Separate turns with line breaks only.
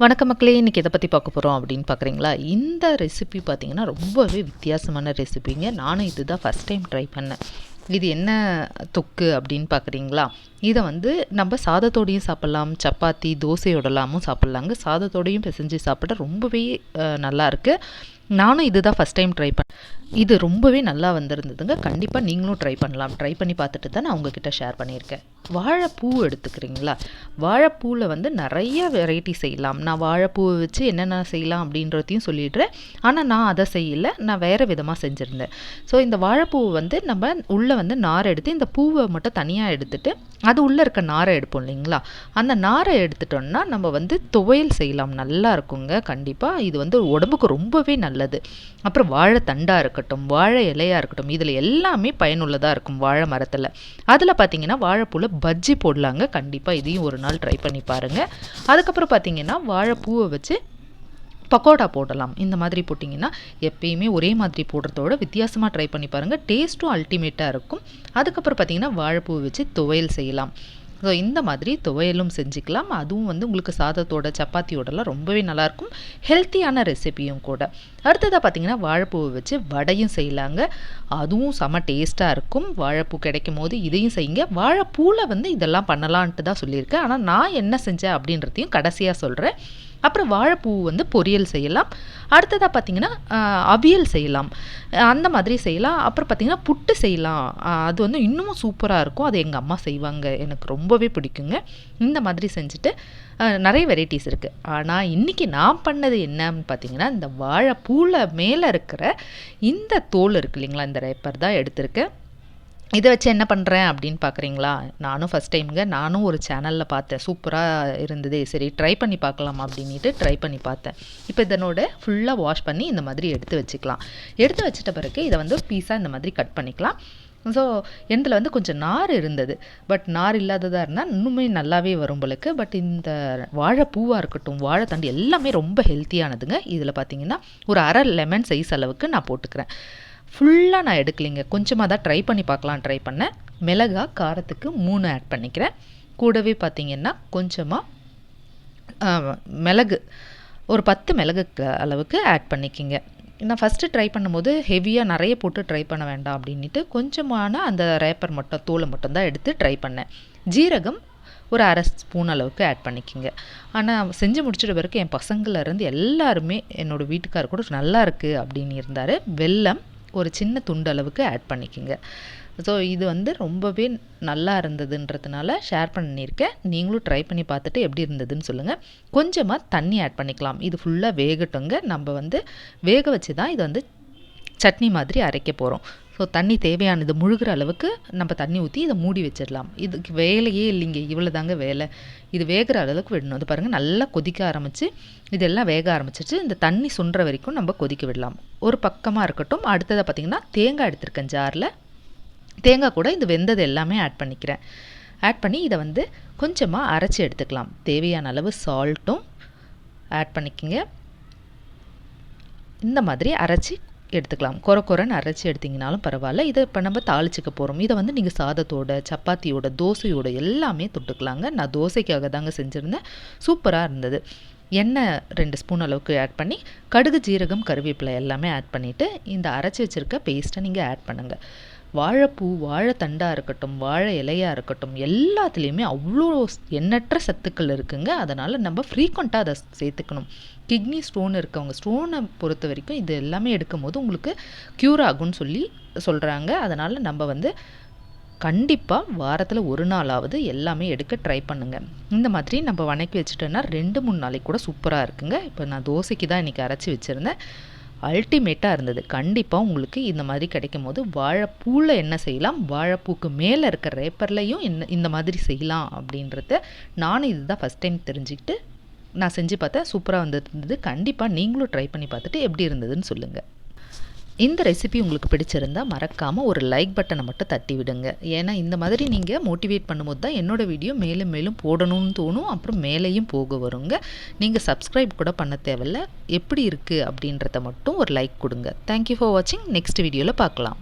வணக்க மக்களே இன்றைக்கி எதை பற்றி பார்க்க போகிறோம் அப்படின்னு பார்க்குறீங்களா? இந்த ரெசிபி பார்த்தீங்கன்னா ரொம்பவே வித்தியாசமான ரெசிபிங்க நானும் இதுதான் ஃபஸ்ட் டைம் ட்ரை பண்ணேன். இது என்ன தொக்கு அப்படின்னு பார்க்குறீங்களா? இதை வந்து நம்ம சாதத்தோடையும் சாப்பிட்லாம் சப்பாத்தி தோசையோடலாமும் சாப்பிட்லாங்க. சாதத்தோடையும் பிசைஞ்சு சாப்பிட ரொம்பவே நல்லாயிருக்கு நானும் நானும் இதுதான் ஃபஸ்ட் டைம் ட்ரை பண்ணேன். இது ரொம்பவே நல்லா வந்திருந்ததுங்க. கண்டிப்பாக நீங்களும் ட்ரை பண்ணலாம். ட்ரை பண்ணி பார்த்துட்டு தான் நான் உங்ககிட்ட ஷேர் பண்ணியிருக்கேன். வாழைப்பூ எடுத்துக்கிறீங்களா? வாழைப்பூவில் வந்து நிறைய வெரைட்டி செய்யலாம். நான் வாழைப்பூவை வச்சு என்னென்ன செய்யலாம் அப்படின்றதையும் சொல்லிடுறேன். ஆனால் நான் அதை செய்யலை. நான் வேறு விதமாக செஞ்சுருந்தேன். ஸோ இந்த வாழைப்பூவை வந்து நம்ம உள்ளே வந்து நார் எடுத்து இந்த பூவை மட்டும் தனியாக எடுத்துட்டு அது உள்ளே இருக்க நாரை எடுப்போம் இல்லைங்களா? அந்த நாரை எடுத்துட்டோம்னா நம்ம வந்து துவையல் செய்யலாம். நல்லா இருக்குங்க. கண்டிப்பாக இது வந்து உடம்புக்கு ரொம்பவே நல்லது. அப்புறம் வாழை தண்டாக இருக்கட்டும் வாழை இலையாக இருக்கட்டும் இதில் எல்லாமே பயனுள்ளதாக இருக்கும் வாழை மரத்தில். அதில் பார்த்தீங்கன்னா வாழைப்பூவில் பஜ்ஜி போடலாங்க. கண்டிப்பாக இதையும் ஒரு நாள் ட்ரை பண்ணி பாருங்கள் அதுக்கப்புறம் பார்த்தீங்கன்னா வாழைப்பூவை வச்சு பக்கோடா போடலாம். இந்த மாதிரி போட்டிங்கன்னா எப்பயுமே ஒரே மாதிரி போடுறதோட வித்தியாசமாக ட்ரை பண்ணி பாருங்கள் டேஸ்ட்டும் அல்டிமேட்டாக இருக்கும். அதுக்கப்புறம் பார்த்திங்கன்னா வாழைப்பூ வச்சு துவையல் செய்யலாம். ஸோ இந்த மாதிரி துவையலும் செஞ்சுக்கலாம். அதுவும் வந்து உங்களுக்கு சாதத்தோட சப்பாத்தியோடலாம் ரொம்பவே நல்லாயிருக்கும். ஹெல்த்தியான ரெசிபியும் கூட. அடுத்ததாக பார்த்தீங்கன்னா வாழைப்பூவை வச்சு வடையும் செய்யலாங்க. அதுவும் செம டேஸ்ட்டாக இருக்கும். வாழைப்பூ கிடைக்கும் போது இதையும் செய்யுங்க. வாழைப்பூவில் வந்து இதெல்லாம் பண்ணலான்ட்டு தான் சொல்லியிருக்கேன். ஆனால் நான் என்ன செஞ்சேன் அப்படின்றதையும் கடைசியாக சொல்கிறேன் அப்புறம் வாழைப்பூ வந்து பொரியல் செய்யலாம். அடுத்ததாக பார்த்திங்கன்னா அவியல் செய்யலாம். அந்த மாதிரி செய்யலாம். அப்புறம் பார்த்திங்கன்னா புட்டு செய்யலாம். அது வந்து இன்னமும் சூப்பராக இருக்கும். அது எங்கள் அம்மா செய்வாங்க. எனக்கு ரொம்பவே பிடிக்குங்க. இந்த மாதிரி செஞ்சுட்டு நிறைய வெரைட்டிஸ் இருக்குது ஆனால் இன்றைக்கி நான் பண்ணது என்னன்னு பார்த்தீங்கன்னா இந்த வாழைப்பூவில் மேலே இருக்கிற இந்த தோல் இருக்கு இல்லைங்களா? இந்த ரேப்பர் தான் எடுத்திருக்கேன். இதை வச்சு என்ன பண்ணுறேன் அப்படின்னு பார்க்குறீங்களா நானும் ஃபஸ்ட் டைமுங்க நானும் ஒரு சேனலில் பார்த்தேன். சூப்பராக இருந்தது. சரி ட்ரை பண்ணி பார்க்கலாம் அப்படின்ட்டு ட்ரை பண்ணி பார்த்தேன். இப்போ இதனோட ஃபுல்லாக வாஷ் பண்ணி இந்த மாதிரி எடுத்து வச்சுக்கலாம். எடுத்து வச்சிட்ட பிறகு இதை வந்து பீஸாக இந்த மாதிரி கட் பண்ணிக்கலாம். ஸோ எண்டில் வந்து கொஞ்சம் நார் இருந்தது. பட் நார் இல்லாததாக இருந்தால் இன்னுமே நல்லாவே வரும் போலுக்கு. பட் இந்த வாழைப்பூவாக இருக்கட்டும் வாழைத்தண்டு எல்லாமே ரொம்ப ஹெல்த்தியானதுங்க இதில் பார்த்தீங்கன்னா ஒரு அரை லெமன் சைஸ் அளவுக்கு நான் போட்டுக்கிறேன். ஃபுல்லாக நான் எடுக்கலைங்க. கொஞ்சமாக தான் ட்ரை பண்ணி பார்க்கலாம் ட்ரை பண்ணேன். மிளகா காரத்துக்கு மூணு ஆட் பண்ணிக்கிறேன். கூடவே பார்த்திங்கன்னா கொஞ்சமாக மிளகு. ஒரு பத்து மிளகு அளவுக்கு ஆட் பண்ணிக்கிங்க. நான் ஃபஸ்ட்டு ட்ரை பண்ணும்போது ஹெவியாக நிறைய போட்டு ட்ரை பண்ண வேண்டாம் அப்படின்ட்டு கொஞ்சமான அந்த ரேப்பர் மட்டும் தூளை மட்டும் தான் எடுத்து ட்ரை பண்ணேன். ஜீரகம் ஒரு அரை ஸ்பூன் அளவுக்கு ஆட் பண்ணிக்கோங்க. ஆனால் செஞ்சு முடிச்சிட்ட பிறகு என் பசங்களிலேருந்து எல்லாருமே என்னோடய வீட்டுக்கார் கூட நல்லா இருக்குது அப்படின்னு இருந்தார். வெல்லம் ஒரு சின்ன துண்டு அளவுக்கு ஆட் பண்ணிக்கோங்க. ஸோ இது வந்து ரொம்பவே நல்லா இருந்ததுன்றதுனால ஷேர் பண்ணியிருக்கேன். நீங்களும் ட்ரை பண்ணி பார்த்துட்டு எப்படி இருந்ததுன்னு சொல்லுங்கள் கொஞ்சமாக தண்ணி ஆட் பண்ணிக்கலாம். இது ஃபுல்லாக வேகட்டுங்க. நம்ம வந்து வேக வச்சு தான் இதை வந்து சட்னி மாதிரி அரைக்க போகிறோம் ஸோ தண்ணி தேவையானது முழுகிற அளவுக்கு நம்ம தண்ணி ஊற்றி இதை மூடி வச்சிடலாம். இதுக்கு வேலையே இல்லைங்க. இவ்வளோ தாங்க வேலை. இது வேகிற அளவுக்கு விடணும். அது பாருங்கள் நல்லா கொதிக்க ஆரம்பித்து இதெல்லாம் வேக ஆரம்பிச்சிட்டு இந்த தண்ணி சுன்ற வரைக்கும் நம்ம கொதிக்க விடலாம். ஒரு பக்கமாக இருக்கட்டும். அடுத்ததாக பார்த்திங்கன்னா தேங்காய் எடுத்திருக்கேன் ஜாரில். தேங்காய் கூட இந்த வெந்தது எல்லாமே ஆட் பண்ணிக்கிறேன். ஆட் பண்ணி இதை வந்து கொஞ்சமாக அரைச்சி எடுத்துக்கலாம். தேவையான அளவு சால்ட்டும் ஆட் பண்ணிக்கோங்க. இந்த மாதிரி அரைச்சி எடுத்துக்கலாம். குற குறைன்னு அரைச்சி எடுத்திங்கனாலும் பரவாயில்ல. இதை இப்போ நம்ம தாளிச்சிக்க போகிறோம் இதை வந்து நீங்கள் சாதத்தோட சப்பாத்தியோட தோசையோட எல்லாமே தொட்டுக்கலாங்க. நான் தோசைக்காக தாங்க செஞ்சுருந்தேன். சூப்பராக இருந்தது. எண்ணெய் ரெண்டு ஸ்பூன் அளவுக்கு ஆட் பண்ணி கடுகு ஜீரகம் கருவேப்பிலை எல்லாமே ஆட் பண்ணிவிட்டு இந்த அரைச்சி வச்சுருக்க பேஸ்ட்டை நீங்கள் ஆட் பண்ணுங்கள் வாழைப்பூ வாழைத்தண்டாக இருக்கட்டும் வாழை இலையாக இருக்கட்டும் எல்லாத்துலேயுமே அவ்வளோ எண்ணற்ற சத்துக்கள் இருக்குங்க. அதனால் நம்ம ஃப்ரீக்வெண்ட்டாக அதை சேர்த்துக்கணும். கிட்னி ஸ்டோன் இருக்கவங்க ஸ்டோனை பொறுத்த வரைக்கும் இது எல்லாமே எடுக்கும் போது உங்களுக்கு க்யூர் ஆகும்னு சொல்லி சொல்கிறாங்க அதனால் நம்ம வந்து கண்டிப்பாக வாரத்தில் ஒரு நாளாவது எல்லாமே எடுக்க ட்ரை பண்ணுங்கள் இந்த மாதிரி நம்ம வணக்கி வச்சுட்டோன்னா ரெண்டு மூணு நாளைக்கு கூட சூப்பராக இருக்குங்க. இப்போ நான் தோசைக்கு தான் இன்றைக்கி அரைச்சி வச்சுருந்தேன். அல்டிமேட்டாக இருந்தது. கண்டிப்பாக உங்களுக்கு இந்த மாதிரி கிடைக்கும் போது வாழைப்பூவில் என்ன செய்யலாம்? வாழைப்பூக்கு மேலே இருக்கிற ரேப்பர்லையும் என்ன இந்த மாதிரி செய்யலாம் அப்படின்றத நானும் இதுதான் ஃபஸ்ட் டைம் தெரிஞ்சுக்கிட்டு நான் செஞ்சு பார்த்தேன். சூப்பராக வந்துருந்தது. கண்டிப்பாக நீங்களும் ட்ரை பண்ணி பார்த்துட்டு எப்படி இருந்ததுன்னு சொல்லுங்கள் இந்த ரெசிபி உங்களுக்கு பிடிச்சிருந்தா மறக்காமல் ஒரு லைக் பட்டனை மட்டும் தட்டி விடுங்க ஏன்னா இந்த மாதிரி நீங்கள் மோட்டிவேட் பண்ணும்போது தான் என்னோடய வீடியோ மேலும் மேலும் போடணும்னு தோணும். அப்புறம் மேலேயும் போக வருங்க. நீங்கள் சப்ஸ்கிரைப் கூட பண்ண தேவையில்ல. எப்படி இருக்குது அப்படின்றத மட்டும் ஒரு லைக் கொடுங்க. தேங்க்யூ ஃபார் வாட்சிங் நெக்ஸ்ட் வீடியோவில் பார்க்கலாம்.